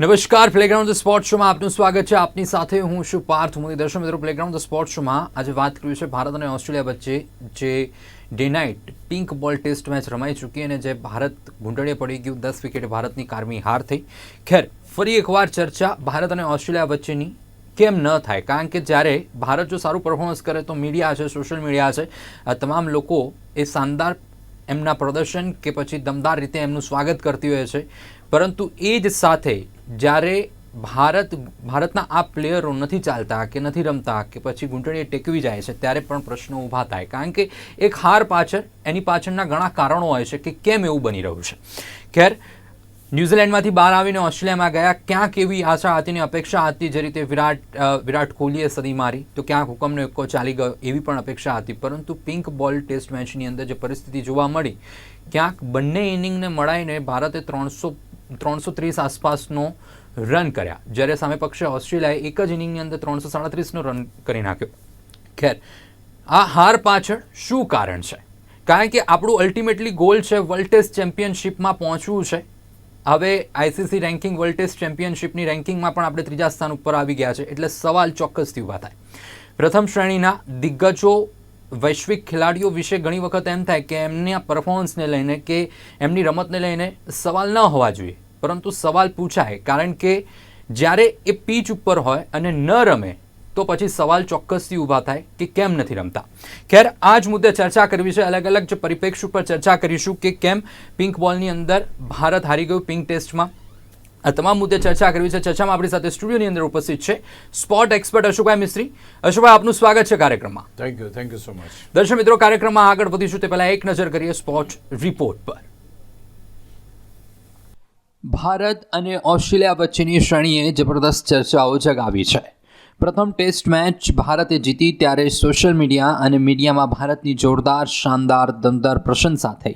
નમસ્કાર playground sport શોમાં આપનું સ્વાગત છે. આપની સાથે હું છું પાર્થ. મોદી દર્શક મિત્રો પ્લેગ્રાઉન્ડ સ્પોર્ટ શોમાં આજે વાત કરવી છે ભારત અને ઓસ્ટ્રેલિયા વચ્ચે, જે day night pink ball test match રમાઈ ચૂકી અને જે ભારત ઘૂંટણીએ પડી ગયું. દસ વિકેટે ભારતની કારમી હાર થઈ. ખેર, ફરી એકવાર ચર્ચા ભારત અને ઓસ્ટ્રેલિયા વચ્ચેની કેમ ન થાય? કારણ કે જ્યારે ભારત જો સારું પરફોર્મન્સ કરે તો મીડિયા છે સોશિયલ મીડિયા છે, આ તમામ લોકો એ શાનદાર એમના પ્રદર્શન કે પછી દમદાર રીતે એમનું સ્વાગત કરતી હોય છે. પરંતુ એ જ સાથે જ્યારે ભારત, ભારતના આ પ્લેયરો નથી ચાલતા કે નથી રમતા કે પછી ઘૂંટણીએ ટેકવી જાય છે, ત્યારે પણ પ્રશ્નો ઊભા થાય. કારણ કે એક હાર પાછળ, એની પાછળના ઘણા કારણો હોય છે કે કેમ એવું બની રહ્યું છે. ખેર ન્યૂઝીલેન્ડમાંથી બહાર આવીને ઓસ્ટ્રેલિયામાં ગયા. ક્યાંક એવી આશા હતી ને અપેક્ષા હતી જે રીતે વિરાટ વિરાટ કોહલીએ સદી મારી. તો ક્યાંક હુકમનો એક્કો ચાલી ગયો એવી પણ અપેક્ષા હતી. પરંતુ પિંક બોલ ટેસ્ટ મેચની અંદર જે પરિસ્થિતિ જોવા મળી, ક્યાંક બંને ઇનિંગને મળાઈને ભારતે ત્રણસો ત્રણસો ત્રીસ આસપાસનો રન કર્યા. જ્યારે સામે પક્ષે ઓસ્ટ્રેલિયાએ એક જ ઇનિંગની અંદર ત્રણસો સાડત્રીસનો રન કરી નાખ્યો. ખેર, આ હાર પાછળ શું કારણ છે? કારણ કે આપણું અલ્ટિમેટલી ગોલ છે વર્લ્ડ ટેસ્ટ ચેમ્પિયનશિપમાં પહોંચવું છે. હવે આઈસીસી રેન્કિંગ વર્લ્ડ ટેસ્ટ ચેમ્પિયનશિપની રેન્કિંગમાં પણ આપણે ત્રીજા સ્થાન ઉપર આવી ગયા છે. એટલે સવાલ ચોક્કસથી ઊભા થાય. પ્રથમ શ્રેણીના દિગ્ગજો વૈશ્વિક ખેલાડીઓ વિશે ઘણી વખત એમ થાય કે એમના પરફોર્મન્સને લઈને કે એમની રમતને લઈને સવાલ ન હોવા જોઈએ. પરંતુ સવાલ પૂછાય, કારણ કે જ્યારે એ પીચ ઉપર હોય અને ન રમે તો પછી સવાલ ચોક્કસથી ઊભા થાય કે કેમ નથી રમતા. ખેર આ જ મુદ્દે ચર્ચા કરવી છે. અલગ અલગ જે પરિપ્રેક્ષ ઉપર ચર્ચા કરીશું કે કેમ પિંક બોલની અંદર ભારત હારી ગયું પિંક ટેસ્ટમાં આ તમામ મુદ્દે ચર્ચા કરવી છે. ચર્ચામાં આપણી સાથે સ્ટુડિયોની અંદર ઉપસ્થિત છે સ્પોર્ટ એક્સપર્ટ અશોકભાઈ મિસ્ત્રી. અશોકભાઈ આપનું સ્વાગત છે કાર્યક્રમમાં. Thank you thank you so much દર્શક મિત્રો કાર્યક્રમમાં આગળ વધીશું. તે પહેલાં એક નજર કરીએ સ્પોર્ટ રિપોર્ટ પર. ભારત અને ઓસ્ટ્રેલિયા વચ્ચેની શ્રેણીએ જબરદસ્ત ચર્ચાઓ જગાવી છે. પ્રથમ ટેસ્ટ મેચ ભારતે જીતી ત્યારે સોશિયલ મીડિયા અને મીડિયામાં ભારતની જોરદાર, શાનદાર, દમદાર પ્રશંસા થઈ.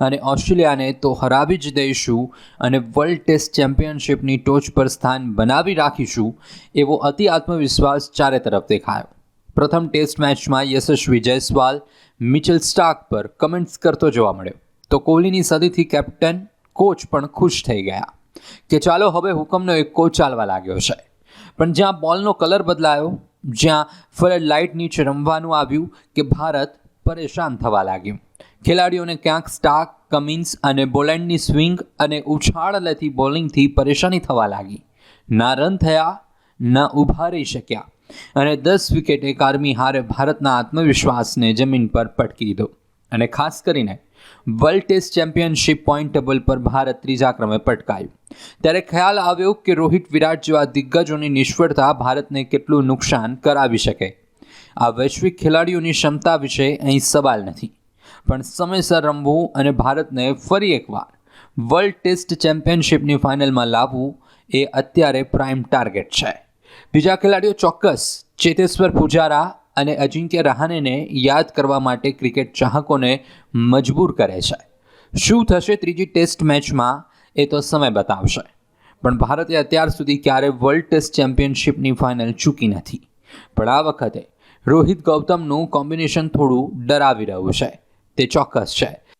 અને ઓસ્ટ્રેલિયાને તો હરાવી જ દઈશું અને વર્લ્ડ ટેસ્ટ ચેમ્પિયનશિપની ટોચ પર સ્થાન બનાવી રાખીશું એવો અતિ આત્મવિશ્વાસ ચારે તરફ દેખાયો. પ્રથમ ટેસ્ટ મેચમાં યશસ્વી જયસ્વાલ, મિચેલ સ્ટાર્ક પર કમેન્ટ્સ કરતો જોવા મળ્યો. તો કોહલીની સદીથી કેપ્ટન, કોચ પણ ખુશ થઈ ગયા. કે ચાલો, હવે હુકમનો એક કોચ ચાલવા લાગ્યો છે. પણ જ્યાં બોલનો કલર બદલાયો, જ્યાં ફરજ લાઇટ નીચે રમવાનું આવ્યું કે ભારત પરેશાન થવા લાગ્યું. ખેલાડીઓને ક્યાંક સ્ટાર્ક કમિન્સ અને બોલેન્ડની સ્વિંગ અને ઉછાળ લેતી બોલિંગથી પરેશાની થવા લાગી. ના રન થયા, ના ઊભા રહી શક્યા. અને દસ વિકેટે કારમી હારે ભારતના આત્મવિશ્વાસને જમીન પર પટકી દીધો. અને ખાસ કરીને world test championship point table પર ભારત ત્રીજા ક્રમે પટકાયું. ત્યારે ખ્યાલ આવ્યો કે રોહિત વિરાટ જેવા દિગ્ગજોની નિષ્ફળતા ભારતને કેટલું નુકસાન કરાવી શકે. આ વૈશ્વિક ખેલાડીઓની ક્ષમતા વિશે અહીં સવાલ નથી. પણ સમયસર રમવું અને ભારતને ફરી એકવાર વર્લ્ડ ટેસ્ટ ચેમ્પિયનશિપની ફાઇનલમાં લાવવું એ અત્યારે પ્રાઇમ ટાર્ગેટ છે. બીજા ખેલાડીઓ ચોક્કસ ચેતેશ્વર પૂજારા અને અજિંક્ય રહાનેને યાદ કરવા માટે ક્રિકેટ ચાહકોને મજબૂર કરે છે. શું થશે ત્રીજી ટેસ્ટ મેચમાં? એ તો સમય બતાવશે. પણ ભારતે અત્યાર સુધી ક્યારે વર્લ્ડ ટેસ્ટ ચેમ્પિયનશિપની ફાઇનલ ચૂકી નથી. પણ આ વખતે રોહિત ગૌતમનું કોમ્બિનેશન થોડું ડરાવી રહ્યું છે. તે ચોક્કસ છે.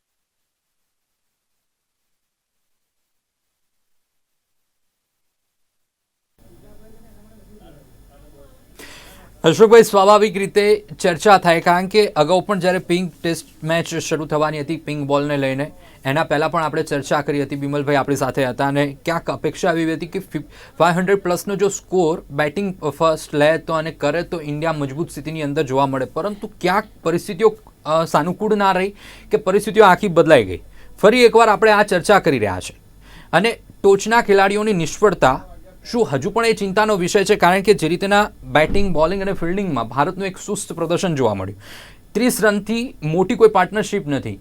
અશોકભાઈ, સ્વાભાવિક રીતે ચર્ચા થાય, કારણ કે અગાઉ પણ જ્યારે પિંક ટેસ્ટ મેચ શરૂ થવાની હતી પિંક બોલને લઈને, એના પહેલાં પણ આપણે ચર્ચા કરી હતી બિમલભાઈ આપણી સાથે હતા અને ક્યાંક અપેક્ષા એવી હતી કે ફાઇવ હંડ્રેડ પ્લસનો જો સ્કોર બેટિંગ ફર્સ્ટ લે તો અને કરે તો ઇન્ડિયા મજબૂત સ્થિતિની અંદર જોવા મળે. પરંતુ ક્યાંક પરિસ્થિતિઓ સાનુકૂળ ના રહી કે પરિસ્થિતિઓ આખી બદલાઈ ગઈ. ફરી એકવાર આપણે આ ચર્ચા કરી રહ્યા છે. અને ટોચના ખેલાડીઓની નિષ્ફળતા શું હજુ પણ એ ચિંતાનો વિષય છે? કારણ કે જે રીતના બેટિંગ બોલિંગ અને ફિલ્ડિંગમાં ભારતનું એક સુસ્ત પ્રદર્શન જોવા મળ્યું. ત્રીસ રનથી મોટી કોઈ પાર્ટનરશિપ નથી.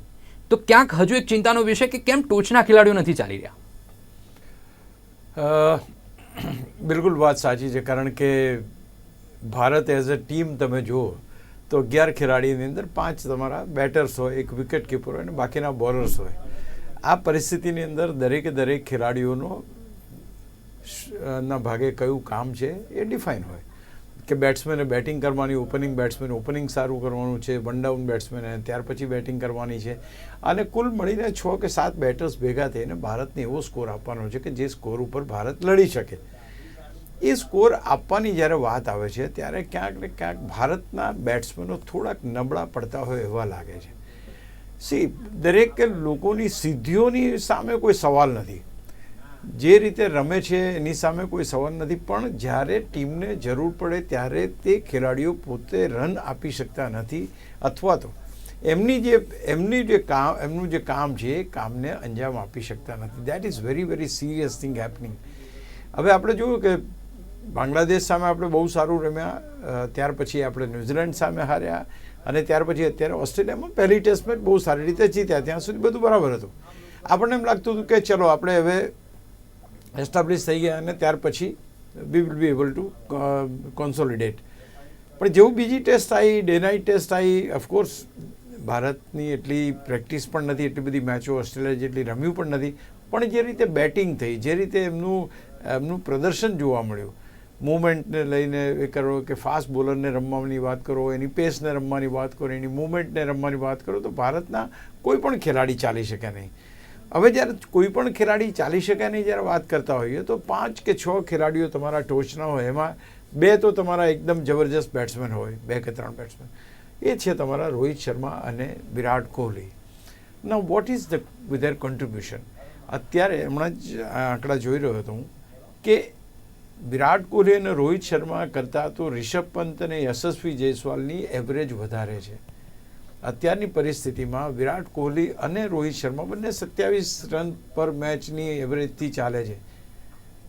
તો ક્યાંક હજુ એક ચિંતાનો વિષય કે કેમ ટોચના ખેલાડીઓ નથી ચાલી રહ્યા? બિલકુલ વાત સાચી છે. કારણ કે ભારત એઝ અ ટીમ તમે જુઓ, તો અગિયાર ખેલાડીની અંદર પાંચ તમારા બેટર્સ હોય, એક વિકેટ કીપર હોય અને બાકીના બોલર્સ હોય. આ પરિસ્થિતિની અંદર દરેકે દરેક ખેલાડીઓનો ના ભાગે કયું કામ છે એ ડિફાઇન હોય. કે બેટ્સમેને બેટિંગ કરવાની ઓપનિંગ બેટ્સમેન ઓપનિંગ સારું કરવાનું છે વન ડાઉન બેટ્સમેને ત્યાર પછી બેટિંગ કરવાની છે. અને કુલ મળીને છ કે સાત બેટર્સ ભેગા થઈને ભારતને એવો સ્કોર આપવાનો છે કે જે સ્કોર ઉપર ભારત લડી શકે. એ સ્કોર આપવાની જ્યારે વાત આવે છે, ત્યારે ક્યાંક ને ક્યાંક ભારતના બેટ્સમેનો થોડાક નબળા પડતા હોય એવા લાગે છે. સી દરેક લોકોની સિદ્ધિઓની સામે કોઈ સવાલ નથી. જે રીતે રમે છે, એની સામે કોઈ સવાલ નથી. પણ જ્યારે ટીમને જરૂર પડે ત્યારે તે ખેલાડીઓ પોતે રન આપી શકતા નથી અથવા તો એમની જે એમની જે કામ, એમનું જે કામ છે, એ કામને અંજામ આપી શકતા નથી. That is very very serious thing happening હવે આપણે જોયું કે બાંગ્લાદેશ સામે આપણે બહુ સારું રમ્યા ત્યાર પછી આપણે ન્યૂઝીલેન્ડ સામે હાર્યા અને ત્યાર પછી અત્યારે ઓસ્ટ્રેલિયામાં પહેલી ટેસ્ટ મેચ બહુ સારી રીતે જીત્યા, ત્યાં સુધી બધું બરાબર હતું. આપણને એમ લાગતું હતું કે ચલો, આપણે હવે એસ્ટાબ્લિશ થઈ ગયા અને ત્યાર પછી we will be able to consolidate પણ જેવું બીજી ટેસ્ટ આવી ડે નાઇટ ટેસ્ટ આવી ઓફકોર્સ ભારતની એટલી પ્રેક્ટિસ પણ નથી, એટલી બધી મેચો ઓસ્ટ્રેલિયા જેટલી રમ્યું પણ નથી. પણ જે રીતે બેટિંગ થઈ, જે રીતે એમનું એમનું પ્રદર્શન જોવા મળ્યું મૂવમેન્ટને લઈને એ કરો કે ફાસ્ટ બોલરને રમવાની વાત કરો, એની પેસને રમવાની વાત કરો, એની મૂવમેન્ટને રમવાની વાત કરો, તો ભારતના કોઈ પણ ખેલાડી ચાલી શકે નહીં. હવે જ્યારે કોઈ પણ ખેલાડી ચાલી શકે નહીં જ્યારે વાત કરતા હોઈએ તો પાંચ કે છ ખેલાડીઓ તમારા ટોચના હોય. એમાં બે તો તમારા એકદમ જબરજસ્ત બેટ્સમેન હોય, બે કે ત્રણ બેટ્સમેન. એ છે તમારા રોહિત શર્મા અને વિરાટ કોહલી. ના what is the whether contribution અત્યારે હમણાં જ આંકડા જોઈ રહ્યો હતો હું કે વિરાટ કોહલી અને રોહિત શર્મા કરતાં તો રિષભ પંત અને યશસ્વી જયસ્વાલની એવરેજ વધારે છે. અત્યારની પરિસ્થિતિમાં વિરાટ કોહલી અને રોહિત શર્મા બંને સત્યાવીસ રન પર મેચની એવરેજથી ચાલે છે.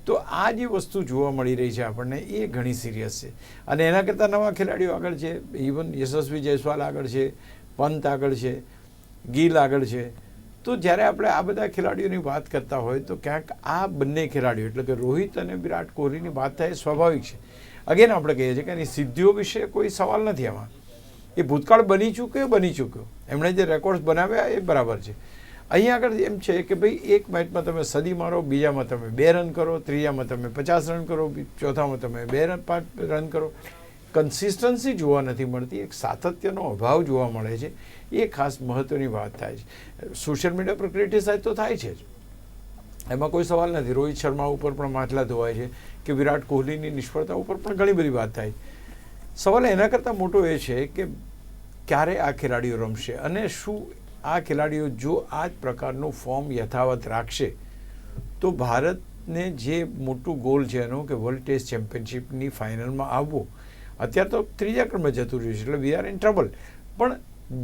તો આ જે વસ્તુ જોવા મળી રહી છે આપણને, એ ઘણી સિરિયસ છે. અને એના કરતાં નવા ખેલાડીઓ આગળ છે. ઇવન યશસ્વી જયસ્વાલ આગળ છે, પંત આગળ છે, ગિલ આગળ છે. તો જ્યારે આપણે આ બધા ખેલાડીઓની વાત કરતા હોય તો ક્યાંક આ બંને ખેલાડીઓ, એટલે કે રોહિત અને વિરાટ કોહલીની વાત થાય સ્વાભાવિક છે. અગેન આપણે કહીએ છીએ કે એની સિદ્ધિઓ વિશે કોઈ સવાલ નથી એમાં એ ભૂતકાળ બની ચૂક્યો બની ચૂક્યો. એમણે જે રેકોર્ડ્સ બનાવ્યા એ બરાબર છે. અહીંયા આગળ એમ છે કે ભાઈ એક મેચમાં તમે સદી મારો, બીજામાં તમે બે રન કરો, ત્રીજામાં તમે પચાસ રન કરો, ચોથામાં તમે બે રન પાંચ રન કરો. કન્સિસ્ટન્સી જોવા નથી મળતી, એક સાતત્યનો અભાવ જોવા મળે છે. એ ખાસ મહત્ત્વની વાત થાય છે. સોશિયલ મીડિયા પર ક્રિટિસાઇઝ તો થાય છે જ. એમાં કોઈ સવાલ નથી. રોહિત શર્મા ઉપર પણ માટલા ધોવાય છે કે વિરાટ કોહલીની નિષ્ફળતા ઉપર પણ ઘણી બધી વાત થાય સવાલ એના કરતાં મોટો એ છે કે ક્યારે આ ખેલાડીઓ રમશે અને શું આ ખેલાડીઓ જો આ જ પ્રકારનું ફોર્મ યથાવત રાખશે, તો ભારતને જે મોટું ગોલ છે એનો કે વર્લ્ડ ટેસ્ટ ચેમ્પિયનશિપની ફાઇનલમાં આવવું, અત્યારે તો ત્રીજા ક્રમે જતું રહ્યું છે એટલે વી આર ઇન ટ્રબલ પણ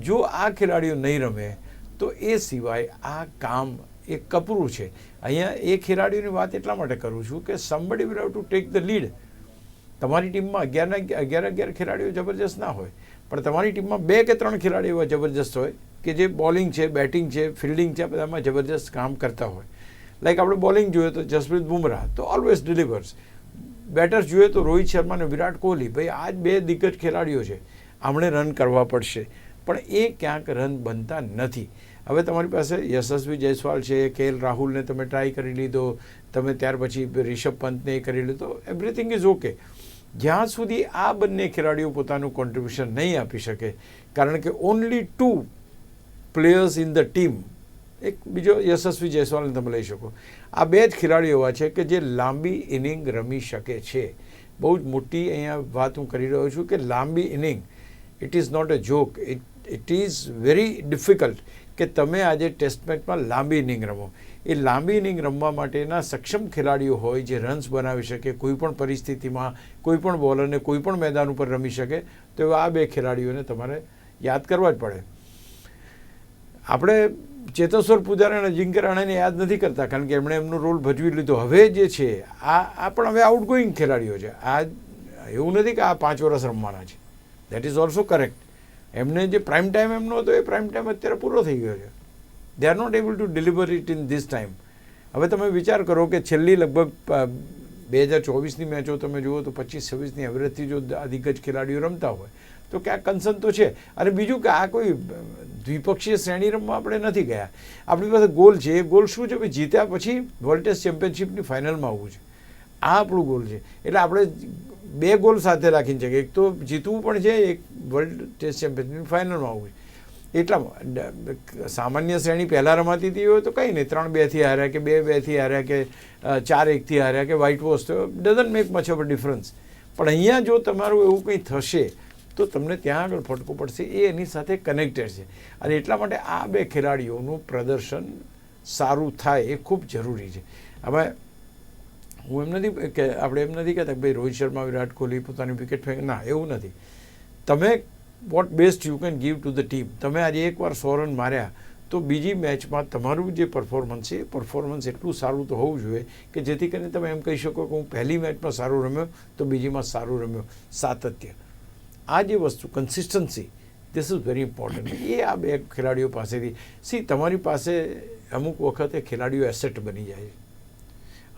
જો આ ખેલાડીઓ નહીં રમે, તો એ સિવાય આ કામ એ કપરું છે. અહીંયા એ ખેલાડીઓની વાત એટલા માટે કરું છું કે somebody will have to take the lead તમારી ટીમમાં અગિયારના અગિયાર અગિયાર ખેલાડીઓ જબરજસ્ત ના હોય. પણ તમારી ટીમમાં બે કે ત્રણ ખેલાડીઓ એવા જબરજસ્ત હોય કે જે બોલિંગ છે, બેટિંગ છે, ફિલ્ડિંગ છે બધામાં જબરજસ્ત કામ કરતા હોય. લાઈક આપણે બોલિંગ જોઈએ તો જસપ્રીત બુમરાહ તો ઓલવેઝ ડિલિવર્સ બેટર્સ જોઈએ તો રોહિત શર્મા અને વિરાટ કોહલી. ભાઈ, આ જ બે દિગ્ગજ ખેલાડીઓ છે. આમણે રન કરવા પડશે. પણ એ ક્યાંક રન બનતા નથી. હવે તમારી પાસે યશસ્વી જયસ્વાલ છે, કે એલ રાહુલને તમે ટ્રાય કરી લીધો, તમે ત્યાર પછી રિષભ પંતને એ કરી લીધો એવરીથિંગ ઇઝ ઓકે જ્યાં સુધી આ બંને ખેલાડીઓ પોતાનું કોન્ટ્રીબ્યુશન નહીં આપી શકે, કારણ કે only two players in the team એક બીજો યશસ્વી જયસ્વાલને તમે લઈ શકો. આ બે જ ખેલાડીઓ એવા છે કે જે લાંબી ઇનિંગ રમી શકે છે. બહુ જ મોટી અહીંયા વાત હું કરી રહ્યો છું કે લાંબી inning it is not a joke it it is very difficult કે તમે આજે ટેસ્ટ મેચમાં લાંબી ઇનિંગ રમો. એ લાંબી ઇનિંગ રમવા માટેના સક્ષમ ખેલાડીઓ હોય જે રન્સ બનાવી શકે, કોઈ પણ પરિસ્થિતિમાં કોઈ પણ બોલરને કોઈ પણ મેદાન ઉપર રમી શકે, તો આ બે ખેલાડીઓને તમારે યાદ કરવા જ પડે. આપણે ચેતેશ્વર પૂજારા અને અજિંક્ય રાણાને યાદ નથી કરતા, કારણ કે એમણે એમનો રોલ ભજવી લીધો. હવે જે છે, આ આ પણ હવે આઉટગોઈંગ ખેલાડીઓ છે. આ એવું નથી કે આ પાંચ વર્ષ રમવાના છે. દેટ ઇઝ ઓલ્સો કરેક્ટ એમને જે પ્રાઇમ ટાઈમ એમનો હતો, એ પ્રાઇમ ટાઈમ અત્યારે પૂરો થઈ ગયો છે. They are not able to deliver it in this time હવે તમે વિચાર કરો કે છેલ્લી લગભગ બે હજાર ચોવીસની મેચો તમે જુઓ તો પચીસ છવ્વીસની એવરેજથી જો આ ખેલાડીઓ રમતા હોય, તો ક્યાંક કન્સર્ન તો છે. અને બીજું કે આ કોઈ દ્વિપક્ષીય શ્રેણી રમવા આપણે નથી ગયા. આપણી પાસે ગોલ છે. એ ગોલ શું છે? ભાઈ, જીત્યા પછી વર્લ્ડ ટેસ્ટ ચેમ્પિયનશિપની ફાઇનલમાં આવવું છે. આ આપણું ગોલ છે. એટલે આપણે બે ગોલ સાથે રાખીને છે કે એક તો જીતવું પણ છે, એક વર્લ્ડ ટેસ્ટ ચેમ્પિયનશિપની ફાઇનલમાં આવવું છે. એટલામાં ડ- સામાન્ય શ્રેણી પહેલાં રમાતી હતી હોય તો કંઈ નહીં. ત્રણ બેથી હાર્યા કે બે બેથી હાર્યા કે ચાર એકથી હાર્યા કે વ્હાઇટ વોશ થયો doesn't make much of difference પણ અહીંયા જો તમારું એવું કંઈ થશે, તો તમને ત્યાં આગળ ફટકો પડશે. એ એની સાથે કનેક્ટેડ છે. અને એટલા માટે આ બે ખેલાડીઓનું પ્રદર્શન સારું થાય એ ખૂબ જરૂરી છે. હવે હું એમ નથી કે, આપણે એમ નથી કહેતા કે ભાઈ રોહિત શર્મા વિરાટ કોહલી પોતાની વિકેટ ફેંક ના, એવું નથી. તમે what best you can give to the team તમે આજે એકવાર સો રન માર્યા, તો બીજી મેચમાં તમારું જે પરફોર્મન્સ છે, એ પરફોર્મન્સ એટલું સારું તો હોવું જોઈએ કે જેથી કરીને તમે એમ કહી શકો કે હું પહેલી મેચમાં સારું રમ્યો, તો બીજીમાં સારું રમ્યો. સાતત્ય. આ જે વસ્તુ consistency this is very important એ આ બે ખેલાડીઓ પાસેથી. સી તમારી પાસે અમુક વખતે ખેલાડીઓ એસેટ બની જાય છે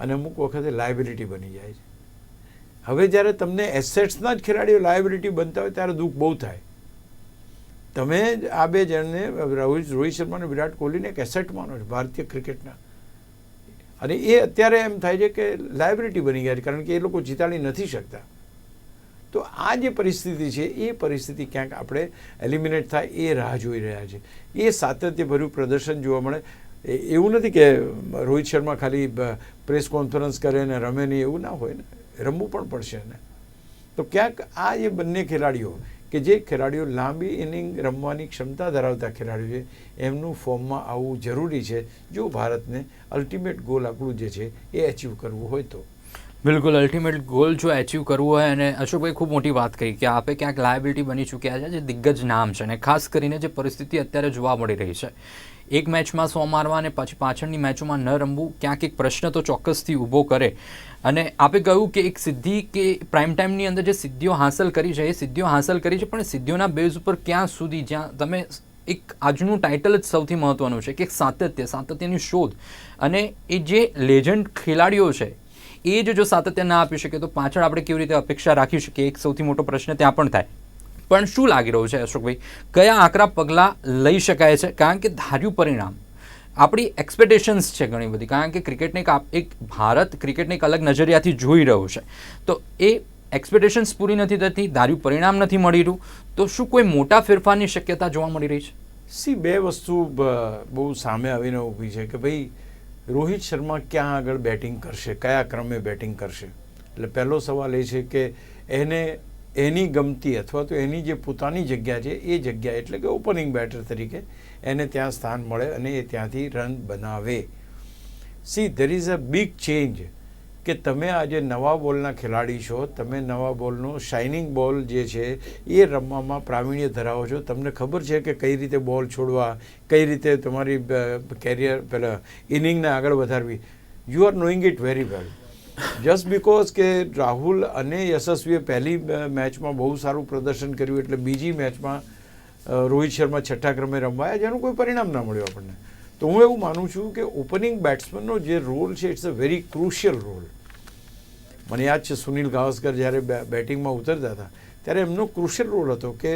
અને અમુક વખતે લાયબિલિટી બની જાય છે. હવે જ્યારે તમને એસેટ્સના જ ખેલાડીઓ લાયબિલિટી બનતા હોય, ત્યારે દુઃખ બહુ થાય. તમે જ આ બે જણને, રોહિત રોહિત શર્મા અને વિરાટ કોહલીને એક એસેટ માનો છો ભારતીય ક્રિકેટના. અને એ અત્યારે એમ થાય છે કે લાયબિલિટી બની ગયા છે, કારણ કે એ લોકો જીતાડી નથી શકતા. તો આ જે પરિસ્થિતિ છે, એ પરિસ્થિતિ ક્યાંક આપણે એલિમિનેટ થાય એ રાહ જોઈ રહ્યા છે. એ સાતત્યભર્યું પ્રદર્શન જોવા મળે. એવું નથી કે રોહિત શર્મા ખાલી પ્રેસ કોન્ફરન્સ કરે ને રમે નહીં એવું ના હોય ને, રમવું પણ પડશે ને તો ક્યાંક આ જે બંને ખેલાડીઓ કે જે ખેલાડીઓ લાંબી ઇનિંગ રમવાની ક્ષમતા ધરાવતા ખેલાડીઓ છે, એમનું ફોર્મમાં આવવું જરૂરી છે. જો ભારતને અલ્ટિમેટ ગોલ આપણું જે છે, એ અચીવ કરવું હોય તો. બિલકુલ અલ્ટિમેટ ગોલ જો એચીવ કરવું હોય અને અશોકભાઈ ખૂબ મોટી વાત કરી કે આપે ક્યાંક લાયબિલિટી બની ચૂક્યા છે, જે દિગ્ગજ નામ છે અને ખાસ કરીને જે પરિસ્થિતિ અત્યારે જોવા મળી રહી છે. એક મેચમાં સો મારવા અને પછી પાછળની મેચોમાં ન રમવું ક્યાંક એક પ્રશ્ન તો ચોક્કસથી ઊભો કરે. અને આપે કહ્યું કે એક સિદ્ધિ કે પ્રાઇમ ટાઈમની અંદર જે સિદ્ધિઓ હાંસલ કરી છે, એ સિદ્ધિઓ હાંસલ કરી છે, પણ સિદ્ધિઓના બેઝ ઉપર ક્યાં સુધી? જ્યાં તમે એક આજનું ટાઇટલ જ સૌથી મહત્વનું છે, કે એક સાતત્ય, સાતત્યની શોધ. અને એ જે લેજન્ડ ખેલાડીઓ છે, એ જ જો સાતત્ય ના આપી શકે તો પાછળ આપણે કેવી રીતે અપેક્ષા રાખી શકીએ? એક સૌથી મોટો પ્રશ્ન ત્યાં પણ થાય. પણ શું લાગી રહ્યું છે, અશોકભાઈ? કયા આકરા પગલાં લઈ શકાય છે? કારણ કે ધાર્યું પરિણામ, આપણી એક્સપેક્ટેશન્સ છે ઘણી બધી. કારણ કે ક્રિકેટને એક ભારત ક્રિકેટને એક અલગ નજરિયાથી જોઈ રહ્યું છે. તો એ એક્સપેક્ટેશન્સ પૂરી નથી થતી, ધાર્યું પરિણામ નથી મળી રહ્યું, તો શું કોઈ મોટા ફેરફારની શક્યતા જોવા મળી રહી છે? સી, બે વસ્તુ બહુ સામે આવીને ઊભી છે કે ભાઈ, રોહિત શર્મા ક્યાં આગળ બેટિંગ કરશે? કયા ક્રમે બેટિંગ કરશે? એટલે પહેલો સવાલ એ છે કે એને એની ગમતી અથવા તો એની જે પોતાની જગ્યા છે, એ જગ્યા એટલે કે ઓપનિંગ બેટર તરીકે એને ત્યાં સ્થાન મળે અને એ ત્યાંથી રન બનાવે. See there is a big change કે તમે આજે નવા બોલના ખેલાડી છો, તમે નવા બોલનો શાઇનિંગ બોલ જે છે, એ રમવામાં પ્રાવીણ્ય ધરાવો છો. તમને ખબર છે કે કઈ રીતે બોલ છોડવા, કઈ રીતે તમારી કેરિયર પેલા ઇનિંગને આગળ વધારવી. You are knowing it very well just because કે રાહુલ અને યશસ્વીએ પહેલી મેચમાં બહુ સારું પ્રદર્શન કર્યું, એટલે બીજી મેચમાં રોહિત શર્મા છઠ્ઠા ક્રમે રમવાયા, જેનું કોઈ પરિણામ ના મળ્યું આપણને. તો હું એવું માનું છું કે ઓપનિંગ બેટ્સમેનનો જે રોલ છે it's a very crucial role મને યાદ છે સુનિલ ગાવસ્કર જ્યારે બેટિંગમાં ઉતરતા હતા, ત્યારે એમનો ક્રુશિયલ રોલ હતો કે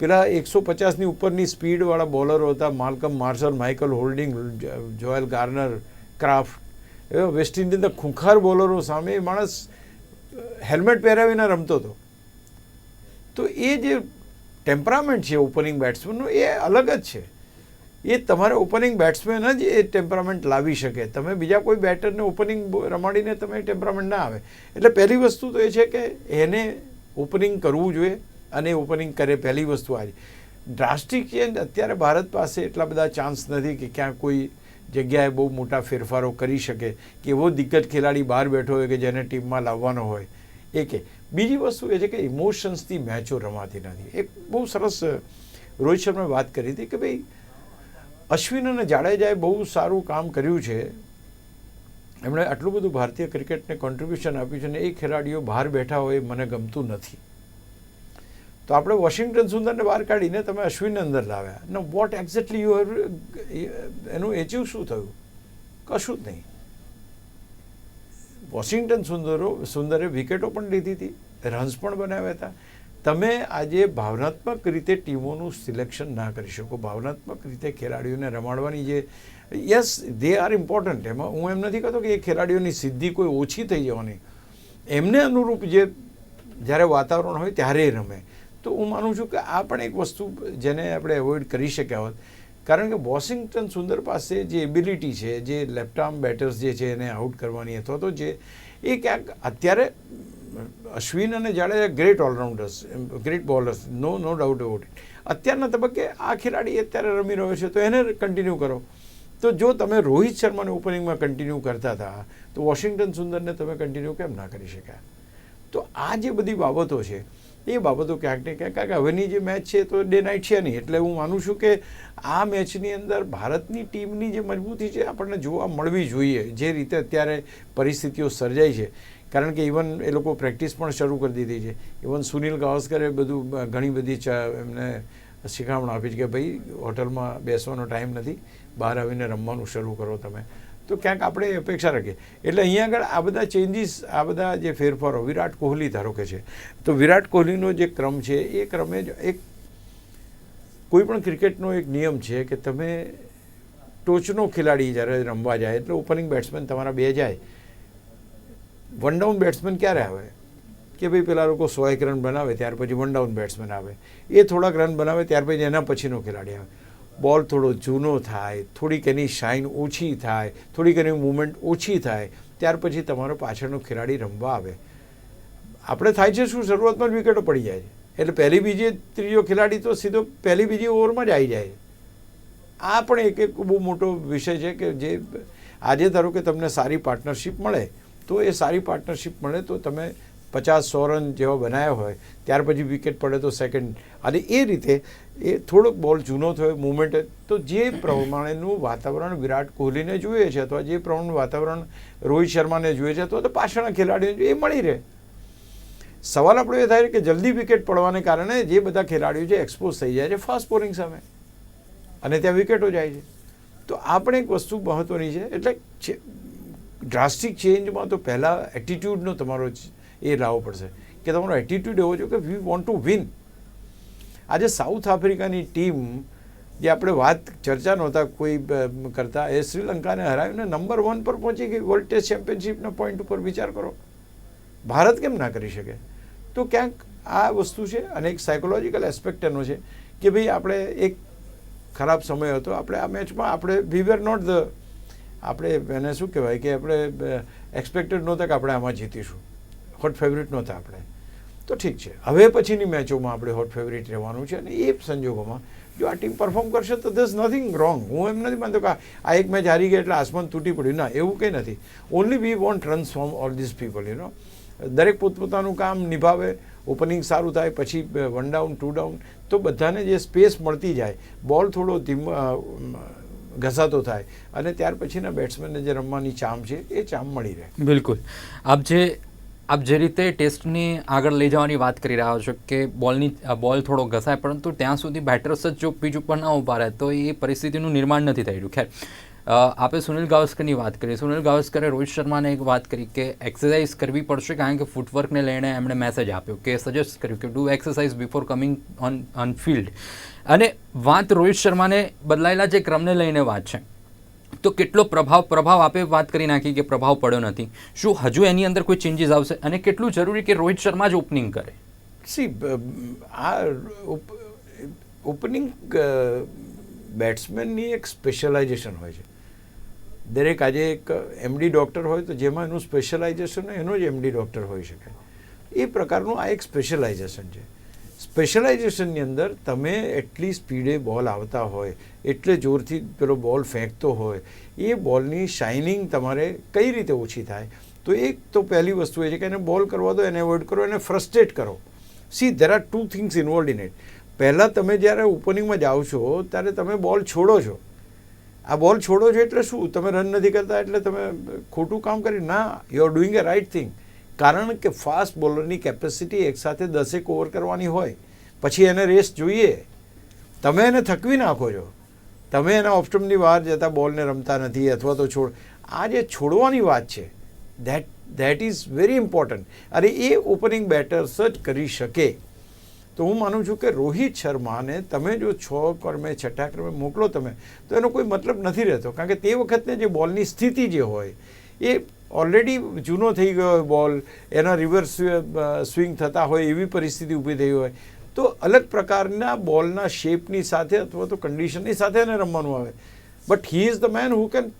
પેલા એકસો પચાસની ઉપરની સ્પીડવાળા બોલરો હતા, Malcolm Marshall, Michael Holding Joel Garner, Croft West ઇન્ડિઝના ખૂંખાર બોલરો સામે માણસ હેલ્મેટ પહેરાવીને રમતો હતો. તો એ જે ટેમ્પરામેન્ટ છે ઓપનિંગ બેટ્સમેનનું એ અલગ જ છે. એ તમારે ઓપનિંગ બેટ્સમેન જ એ ટેમ્પરામેન્ટ લાવી શકે. તમે બીજા કોઈ બેટરને ઓપનિંગ રમાડીને તમે ટેમ્પરામેન્ટ ના આવે. એટલે પહેલી વસ્તુ તો એ છે કે એને ઓપનિંગ કરવું જોઈએ અને ઓપનિંગ કરે પહેલી વસ્તુ આ ડ્રાસ્ટિક ચેન્જ અત્યારે ભારત પાસે એટલા બધા ચાન્સ નથી કે ક્યાં કોઈ જગ્યાએ બહુ મોટા ફેરફારો કરી શકે કે એવો દિગ્ગજ ખેલાડી બહાર બેઠો હોય કે જેને ટીમમાં લાવવાનો હોય, એ કે. બીજી વસ્તુ એ છે કે ઇમોશન્સથી મેચો રમાતી નથી. એક બહુ સરસ રોહિત શર્માએ વાત કરી હતી કે ભાઈ, અશ્વિન અને જાડેજાએ બહુ સારું કામ કર્યું છે. એમણે આટલું બધું ભારતીય ક્રિકેટને કોન્ટ્રીબ્યુશન આપ્યું છે અને એ ખેલાડીઓ બહાર બેઠા હોય મને ગમતું નથી. તો આપણે વોશિંગ્ટન સુંદરને બહાર કાઢીને તમે અશ્વિનને અંદર લાવ્યા. અને વોટ એક્ઝેક્ટલી યુ એનું એચિવ શું થયું? કશું જ નહીં. વોશિંગ્ટન સુંદરો, સુંદરે વિકેટો પણ લીધી હતી રન્સ પણ બનાવ્યા હતા. તમે આજે ભાવનાત્મક રીતે ટીમોનું સિલેક્શન ના કરી શકો. ભાવનાત્મક રીતે ખેલાડીઓને રમાડવાની જે યસ દે આર ઇમ્પોર્ટન્ટ એમાં હું એમ નથી કહેતો કે એ ખેલાડીઓની સિદ્ધિ કોઈ ઓછી થઈ જવાની. એમને અનુરૂપ જે, જ્યારે વાતાવરણ હોય ત્યારે રમે. તો હું માનું છું કે આ પણ એક વસ્તુ જેને આપણે એવોઇડ કરી શક્યા હોત. કારણ કે વોશિંગ્ટન સુંદર પાસે જે એબિલિટી છે, જે લેફ્ટ બેટર્સ જે છે એને આઉટ કરવાની અથવા તો જે એ ક્યાંક અત્યારે અશ્વિન અને Jadeja great all rounders great bowlers no no doubt about it અત્યારના તબક્કે આ ખેલાડી અત્યારે રમી રહ્યો છે, તો એને કન્ટિન્યુ કરો. તો જો તમે રોહિત શર્માને ઓપનિંગમાં કન્ટિન્યુ કરતા હતા, તો વોશિંગ્ટન સુંદરને તમે કન્ટિન્યુ કેમ ના કરી શક્યા? તો આ જે બધી બાબતો છે, એ બાબતો ક્યાંક ને ક્યાંક હવેની જે મેચ છે તો ડે નાઇટ છે નહીં. એટલે હું માનું છું કે આ મેચની અંદર ભારતની ટીમની જે મજબૂતી છે, આપણને જોવા મળવી જોઈએ જે રીતે અત્યારે પરિસ્થિતિઓ સર્જાઈ છે. કારણ કે ઇવન એ લોકો પ્રેક્ટિસ પણ શરૂ કરી દીધી છે. ઇવન સુનિલ ગાવસ્કરે બધું ઘણી બધી એમને શિખામણ આપી છે કે ભાઈ, હોટલમાં બેસવાનો ટાઈમ નથી. બહાર આવીને રમવાનું શરૂ કરો તમે. તો ક્યાંક આપણે અપેક્ષા રાખીએ. એટલે અહીંયા આગળ આ બધા ચેન્જીસ આ બધા જે ફેરફારો, વિરાટ કોહલી ધારો કે છે, તો વિરાટ કોહલીનો જે ક્રમ છે, એ ક્રમે જ એક કોઈ પણ ક્રિકેટનો એક નિયમ છે કે તમે ટોચનો ખેલાડી જ્યારે રમવા જાય, એટલે ઓપનિંગ બેટ્સમેન તમારા બે જાય. વન ડાઉન બેટ્સમેન ક્યારે આવે? કે ભાઈ પેલા લોકો સો એક રન બનાવે, ત્યાર પછી વન ડાઉન બેટ્સમેન આવે. એ થોડાક રન બનાવે, ત્યાર પછી એના પછીનો ખેલાડી આવે. બોલ થોડો જૂનો થાય, થોડીક એની શાઇન ઓછી થાય, થોડીક એની મુવમેન્ટ ઓછી થાય, ત્યાર પછી તમારો પાછળનો ખેલાડી રમવા આવે. આપણે થાય છે શું? શરૂઆતમાં જ વિકેટો પડી જાય એટલે પહેલી બીજી, ત્રીજો ખેલાડી તો સીધો પહેલી બીજી ઓવરમાં જ આવી જાય આ પણ એક એક બહુ મોટો વિષય છે કે જે આજે ધારો કે તમને સારી પાર્ટનરશિપ મળે, તો એ સારી પાર્ટનરશિપ મળે તો તમે પચાસ સો રન જેવા બનાવ્યા હોય, ત્યાર પછી વિકેટ પડે તો સેકન્ડ અને એ રીતે એ થોડોક બોલ જૂનો થયો મુવમેન્ટ તો જે પ્રમાણેનું વાતાવરણ વિરાટ કોહલીને જોઈએ છે અથવા જે પ્રમાણેનું વાતાવરણ રોહિત શર્માને જોઈએ છે અથવા તો પાછળના ખેલાડીઓને એ મળી રહે. સવાલ આપણો એ થાય કે જલ્દી વિકેટ પડવાને કારણે જે બધા ખેલાડીઓ છે એક્સપોઝ થઈ જાય છે ફાસ્ટ બોલિંગ સામે. અને ત્યાં વિકેટો જાય છે. તો આ પણ એક વસ્તુ મહત્ત્વની છે, એટલે ડ્રાસ્ટિક ચેન્જમાં તો પહેલાં એટીટ્યૂડનો તમારો એ લાવવો પડશે. કે તમારો એટીટ્યૂડ એવો છે કે વી વોન્ટ ટુ વિન આજે સાઉથ આફ્રિકાની ટીમ જે આપણે વાત, ચર્ચા નહોતા કોઈ કરતા, એ શ્રીલંકાને હરાવીને નંબર વન પર પહોંચી ગઈ વર્લ્ડ ટેસ્ટ ચેમ્પિયનશિપના પોઈન્ટ ઉપર વિચાર કરો. ભારત કેમ ના કરી શકે? તો ક્યાંક આ વસ્તુ છે અને એક સાયકોલોજીકલ એસ્પેક્ટ એનો છે કે ભાઈ આપણે એક ખરાબ સમય હતો, આપણે આ મેચમાં આપણે વી વેર નોટ ધ આપણે એને શું કહેવાય કે આપણે એક્સપેક્ટેડ નહોતા કે આપણે આમાં જીતીશું. હોટ ફેવરિટ નહોતા આપણે. તો ઠીક છે. હવે પછીની મેચોમાં આપણે હોટ ફેવરિટ રહેવાનું છે અને એ સંજોગોમાં જો આ ટીમ પરફોર્મ કરશે તો ધસ નથિંગ રોંગ હું એમ નથી માનતો કે આ- એક મેચ હારી ગઈ એટલે આસમાન તૂટી પડ્યું. ના, એવું કંઈ નથી. Only we want runs from all this people you know દરેક પોતપોતાનું કામ નિભાવે ઓપનિંગ સારું થાય, પછી વન ડાઉન ટુ ડાઉન તો બધાને જે સ્પેસ મળતી જાય બોલ થોડો ધીમ ઘસાતો થાય. અને ત્યાર પછીના બેટ્સમેનને જે રમવાની ચામ છે, એ ચામ મળી રહે. બિલકુલ. આપ જે આપ જે રીતે ટેસ્ટની આગળ લઈ જવાની વાત કરી રહ્યા છો કે બોલની બોલ થોડો ઘસાય, પરંતુ ત્યાં સુધી બેટર્સ જ જો પીચ ઉપર ના ઊભા રહે, તો એ પરિસ્થિતિનું નિર્માણ નથી રહ્યું. ખેર આપણે આપે સુનિલ ગાવસ્કરની વાત કરી. સુનિલ ગાવસ્કરે રોહિત શર્માને એક વાત કરી કે એક્સરસાઇઝ કરવી પડશે, કારણ કે ફૂટવર્કને લઈને એમણે મેસેજ આપ્યો કે સજેસ્ટ કર્યું કે do exercise before coming on on field અને વાત રોહિત શર્માને બદલાયેલા જે ક્રમને લઈને વાત છે તો કેટલો પ્રભાવ પ્રભાવ આપે વાત કરી નાખી કે પ્રભાવ પડ્યો નથી. શું હજુ એની અંદર કોઈ ચેન્જીસ આવશે? અને કેટલું જરૂરી કે રોહિત શર્મા જ ઓપનિંગ કરે? સી આ ઓપનિંગ બેટ્સમેનની એક સ્પેશિયલાઇઝેશન હોય છે. દરેક આજે એક એમડી ડૉક્ટર હોય તો જેમાં એનું સ્પેશિયલાઇઝેશન હોય એનો જ એમડી ડૉક્ટર હોઈ શકે. એ પ્રકારનું આ એક સ્પેશિયલાઇઝેશન છે. સ્પેશિયલાઇઝેશનની અંદર તમે એટલી સ્પીડે બોલ આવતા હોય, એટલે જોરથી પેલો બોલ ફેંકતો હોય, એ બોલની શાઇનિંગ તમારે કઈ રીતે ઓછી થાય? તો એક તો પહેલી વસ્તુ એ છે કે એને બોલ કરવા દો, એને એવોઇડ કરો, એને ફ્રસ્ટ્રેટ કરો. See there are two things involved in it. પહેલાં તમે જ્યારે ઓપનિંગમાં જાઓ છો, ત્યારે તમે બોલ છોડો છો. આ બોલ છોડો છો એટલે શું? તમે રન નથી કરતા, એટલે તમે ખોટું કામ કરી, ના you are doing a right thing કારણ કે ફાસ્ટ બોલરની કેપેસિટી એકસાથે દસેક ઓવર કરવાની હોય, પછી એને રેસ જોઈએ. તમે એને થકવી નાખો છો. તમે એના ઓપ્ટમની બહાર જતા બોલને રમતા નથી અથવા તો છોડ, આ જે છોડવાની વાત છે that that is very important અરે એ ઓપનિંગ બેટર્સ જ કરી શકે. તો હું માનું છું કે રોહિત શર્માને તમે જો છ ક્રમે છઠ્ઠા ક્રમે મોકલો તમે, તો એનો કોઈ મતલબ નથી રહેતો. કારણ કે તે વખતને જે બોલની સ્થિતિ જે હોય, એ ઓલરેડી જૂનો થઈ ગયો હોય બોલ એના રિવર્સ સ્વિંગ થતા હોય, એવી પરિસ્થિતિ ઊભી થઈ હોય, તો અલગ પ્રકારના બોલના શેપની સાથે અથવા તો કન્ડિશનની સાથે એને રમવાનું આવે. But he is the man who can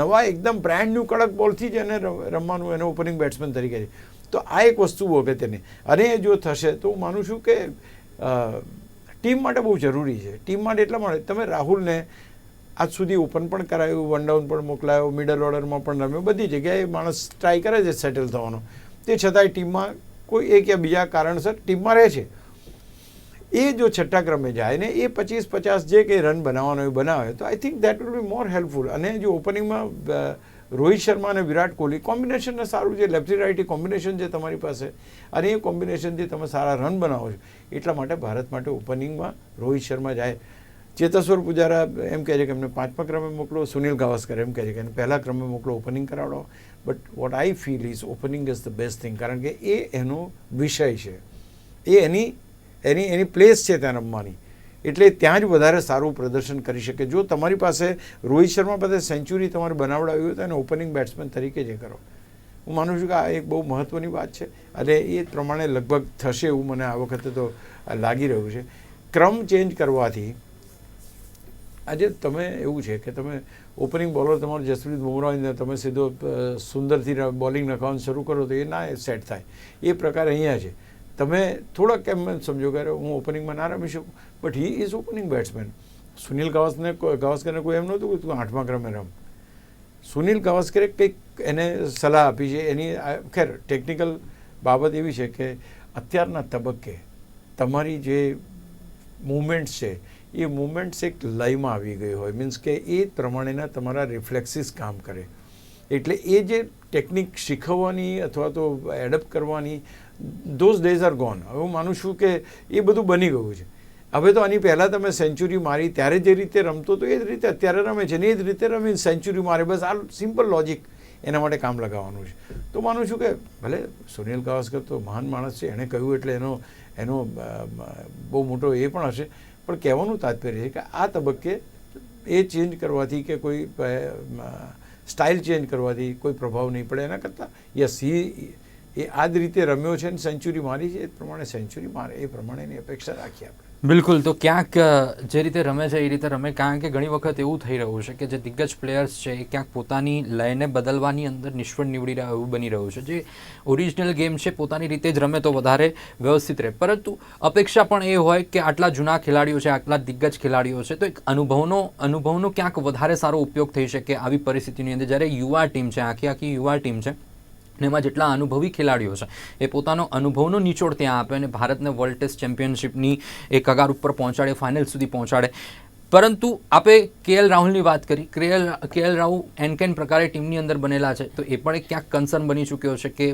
નવા એકદમ બ્રાન્ડ ન્યૂ કડક બોલથી જ એને રમવાનું, એને ઓપનિંગ બેટ્સમેન તરીકે છે. તો આ એક વસ્તુ બહુ અગત્યની અને એ જો થશે તો હું માનું છું કે ટીમ માટે બહુ જરૂરી છે. ટીમ માટે એટલા માટે, તમે રાહુલને આજ સુધી ઓપન પણ કરાયું વન ડાઉન પણ મોકલાયો મિડલ ઓર્ડરમાં પણ રમ્યો, બધી જગ્યાએ માણસ ટ્રાય કરે છે સેટલ થવાનો. તે છતાંય ટીમમાં કોઈ એક યા બીજા કારણસર ટીમમાં રહે છે. એ જો છઠ્ઠા ક્રમે જાય ને એ પચીસ પચાસ જે કંઈ રન બનાવવાનો એ બનાવે, તો I think that will be more helpful અને જો ઓપનિંગમાં રોહિત શર્મા અને વિરાટ કોહલી કોમ્બિનેશનને સારું છે લેફ્ટી રાઇટી કોમ્બિનેશન છે તમારી પાસે, અને એ કોમ્બિનેશનથી તમે સારા રન બનાવો છો, એટલા માટે ભારત માટે ઓપનિંગમાં રોહિત શર્મા જાય. ચેતેશ્વર પૂજારા એમ કહે છે કે એમને પાંચમા ક્રમે મોકલો, સુનિલ ગાવસ્કર એમ કહે છે કે એને પહેલા ક્રમે મોકલો opening કરાવડો. But what I feel is opening is the best thing કારણ કે એ એનો વિષય છે. એ એની એની એની પ્લેસ છે ત્યાં રમવાની. એટલે ત્યાં જ વધારે સારું પ્રદર્શન કરી શકે. જો તમારી પાસે રોહિત શર્મા પાસે સેન્ચુરી તમારે બનાવડાવી હોય તો એને ઓપનિંગ બેટ્સમેન તરીકે જે કરો. હું માનું છું કે આ એક બહુ મહત્ત્વની વાત છે. અને એ પ્રમાણે લગભગ થશે એવું મને આ વખતે તો લાગી રહ્યું છે. ક્રમ ચેન્જ કરવાથી આજે તમે એવું છે કે તમે ઓપનિંગ બોલર તમારો જસપ્રીત બુમરાહ હોય તમે સીધો સુંદરથી બોલિંગ નખાવાનું શરૂ કરો તો એ ના સેટ થાય. એ પ્રકાર અહીંયા છે. તમે થોડાક એમ સમજો કે હું ઓપનિંગમાં ના રમી શકું but he is opening batsman Sunil ગાવસ્કરને ગાવસ્કરને કોઈ એમ નહોતું કે તું આઠમા ક્રમે રમ. સુનિલ ગાવસ્કરે કંઈક એને સલાહ આપી છે. એની ખેર ટેકનિકલ બાબત એવી છે કે અત્યારના તબક્કે તમારી જે મુવમેન્ટ્સ છે એ મુમેન્ટ્સ એક લયમાં આવી ગઈ હોય. મીન્સ કે એ પ્રમાણેના તમારા રિફ્લેક્સિસ કામ કરે. એટલે એ જે ટેકનિક શીખવવાની અથવા તો એડપ્ટ કરવાની ધોઝ ડેઝ આર ગોન હવે હું માનું છું કે એ બધું બની ગયું છે. હવે તો આની પહેલાં તમે સેન્ચુરી મારી, ત્યારે જે રીતે રમતો તો એ જ રીતે અત્યારે રમે છે ને એ જ રીતે રમી સેન્ચુરી મારે. બસ આ સિમ્પલ લોજિક એના માટે કામ લગાવવાનું છે. તો માનું છું કે ભલે સુનિલ ગાવસ્કર તો મહાન માણસ છે, એણે કહ્યું એટલે એનો એનો બહુ મોટો એ પણ હશે. પણ કહેવાનું તાત્પર્ય છે કે આ તબક્કે એ ચેન્જ કરવાથી કે કોઈ સ્ટાઇલ ચેન્જ કરવાથી કોઈ પ્રભાવ નહીં પડે. એના કરતાં યસ હી એ આ જ રીતે રમ્યો છે ને સેન્ચુરી મારી છે, એ પ્રમાણે સેન્ચુરી મારે, એ પ્રમાણેની અપેક્ષા રાખી આપણે. બિલકુલ. તો ક્યાંક જે રીતે રમે છે, એ રીતે રમે. કારણ કે ઘણી વખત એવું થઈ રહ્યું છે કે જે દિગ્ગજ પ્લેયર્સ છે, એ ક્યાંક પોતાની લયને બદલવાની અંદર નિષ્ફળ નીવડી રહ્યા, એવું બની રહ્યું છે. જે ઓરિજિનલ ગેમ છે, પોતાની રીતે જ રમે તો વધારે વ્યવસ્થિત રહે. પરંતુ અપેક્ષા પણ એ હોય કે આટલા જૂના ખેલાડીઓ છે, આટલા દિગ્ગજ ખેલાડીઓ છે, તો એક અનુભવનો અનુભવનો ક્યાંક વધારે સારો ઉપયોગ થઈ શકે આવી પરિસ્થિતિની અંદર. જ્યારે યુવા ટીમ છે આખી આખી યુવા ટીમ છે એમાં જેટલા અનુભવી ખેલાડીઓ છે, એ પોતાનો અનુભવનો નિચોડ ત્યાં આપે અને ભારતને વર્લ્ડ ટેસ્ટ ચેમ્પિયનશિપની એ કગાર ઉપર પહોંચાડે ફાઇનલ સુધી પહોંચાડે. પરંતુ આપે કેએલ રાહુલની વાત કરી. કેએલ કેએલ રાહુલ એન કેન પ્રકારે ટીમની અંદર બનેલા છે. તો એ પણ એક ક્યાંક કન્સર્ન બની ચૂક્યો છે કે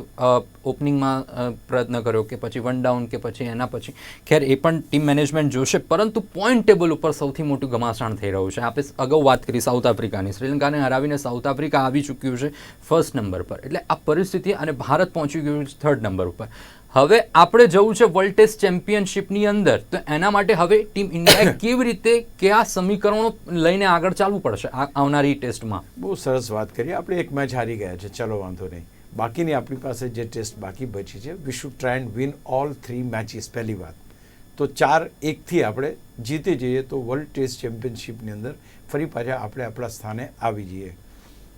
ઓપનિંગમાં પ્રયત્ન કર્યો કે પછી વન ડાઉન કે પછી એના પછી. ખેર, એ પણ ટીમ મેનેજમેન્ટ જોશે. પરંતુ પોઈન્ટ ટેબલ ઉપર સૌથી મોટું ઘમાસાણ થઈ રહ્યું છે. આપણે અગાઉ વાત કરી સાઉથ આફ્રિકાની શ્રીલંકાને હરાવીને સાઉથ આફ્રિકા આવી ચૂક્યું છે ફર્સ્ટ નંબર પર. એટલે આ પરિસ્થિતિ અને ભારત પહોંચી ગયું છે થર્ડ નંબર ઉપર. હવે આપણે જવું છે વર્લ્ડ ટેસ્ટ ચેમ્પિયનશિપની અંદર. તો એના માટે હવે ટીમ ઇન્ડિયાએ કેવી રીતે કયા સમીકરણો લઈને આગળ ચાલવું પડશે આવનારી ટેસ્ટમાં? બહુ સરસ વાત કરી. આપણે એક મેચ હારી ગયા છે ચલો વાંધો નહીં. બાકીની આપણી પાસે જે ટેસ્ટ બાકી બચી છે we should try and win all three matches પહેલી વાત. તો ચાર એકથી આપણે જીતી જઈએ તો વર્લ્ડ ટેસ્ટ ચેમ્પિયનશિપની અંદર ફરી પાછા આપણે આપણા સ્થાને આવી જઈએ.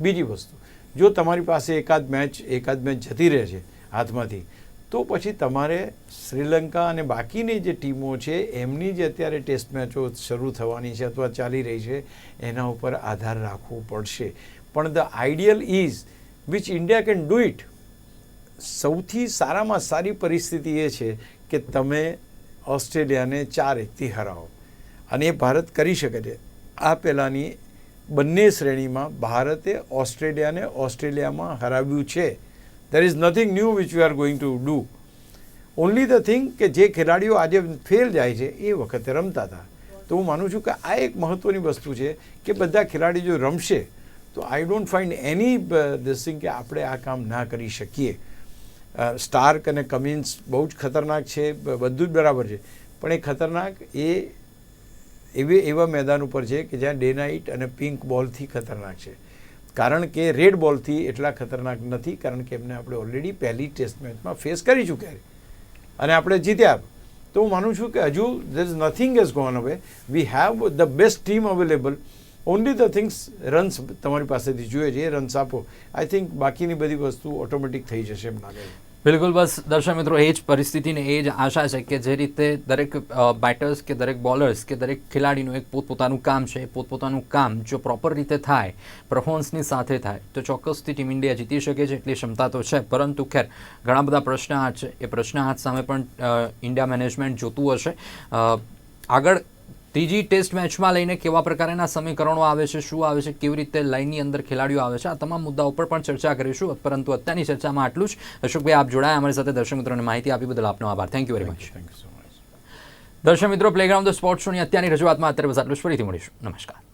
બીજી વસ્તુ જો તમારી પાસે એકાદ મેચ એકાદ મેચ જતી રહે છે હાથમાંથી તો પછી તમારે શ્રીલંકા અને બાકીની જે ટીમો છે, એમની જે અત્યારે ટેસ્ટ મેચો શરૂ થવાની છે અથવા ચાલી રહી છે, એના ઉપર આધાર રાખવો પડશે. પણ the ideal is which India can do it, સૌથી સારામાં સારી પરિસ્થિતિ એ છે કે તમે ઓસ્ટ્રેલિયાને ચાર એકથી હરાવો. અને એ ભારત કરી શકે છે. આ પહેલાંની બંને શ્રેણીમાં ભારતે ઓસ્ટ્રેલિયાને ઓસ્ટ્રેલિયામાં હરાવ્યું છે. There is nothing new which you are going to do only the thing કે જે ખેલાડીઓ આજે ફેલ જાય છે, એ વખતે રમતા હતા. તો હું માનું છું કે આ એક મહત્ત્વની વસ્તુ છે કે બધા ખેલાડી જો રમશે, તો I don't find any this thing કે આપણે આ કામ ના કરી શકીએ. સ્ટાર્ક અને કમિન્સ બહુ જ ખતરનાક છે બધું જ બરાબર છે. પણ એ ખતરનાક એ એવી, એવા મેદાન ઉપર છે કે જ્યાં ડે નાઇટ અને પિંક બોલથી ખતરનાક છે. કારણ કે રેડ બોલથી એટલા ખતરનાક નથી, કારણ કે એમને આપણે ઓલરેડી પહેલી ટેસ્ટ મેચમાં ફેસ કરી ચૂક્યા અને આપણે જીત્યા તો હું માનું છું કે હજુ there is nothing is gone away we have the best team available only the things runs તમારી પાસેથી જોઈએ છે, એ રન્સ આપો. આઈ થિંક બાકીની બધી વસ્તુ ઓટોમેટિક થઈ જશે એમ લાગે બિલકુલ, બસ દર્શક મિત્રો, એ જ પરિસ્થિતિને એ જ આશા છે કે જે રીતે દરેક બેટર્સ કે દરેક બોલર્સ કે દરેક ખેલાડીનું એક પોતપોતાનું કામ છે, એ પોતપોતાનું કામ જો પ્રોપર રીતે થાય પરફોર્મન્સની સાથે થાય, તો ચોક્કસથી ટીમ ઇન્ડિયા જીતી શકે છે, એટલી ક્ષમતા તો છે. પરંતુ ખેર, ઘણા બધા પ્રશ્નાર્થ છે. એ પ્રશ્નાર્થ સામે પણ ઇન્ડિયા મેનેજમેન્ટ જોતું હશે. આગળ ત્રીજી ટેસ્ટ મેચમાં લઈને કેવા પ્રકારના સમીકરણો આવે છે શું આવે છે કેવી રીતે લાઇનની અંદર ખેલાડીઓ આવે છે આ તમામ મુદ્દાઓ પર પણ ચર્ચા કરીશું. પરંતુ અત્યારની ચર્ચામાં આટલું જ. અશોકભાઈ આપ જોડાયા અમારી સાથે. દર્શક મિત્રોને માહિતી આપી બદલ આપનો આભાર. Thank you very much thank you so much દર્શક મિત્રો પ્લેગ્રાઉન્ડ ધ સ્પોર્ટ શોની અત્યારની રજૂઆતમાં અત્યારે બસ આટલું જ. ફરીથી મળીશું. નમસ્કાર.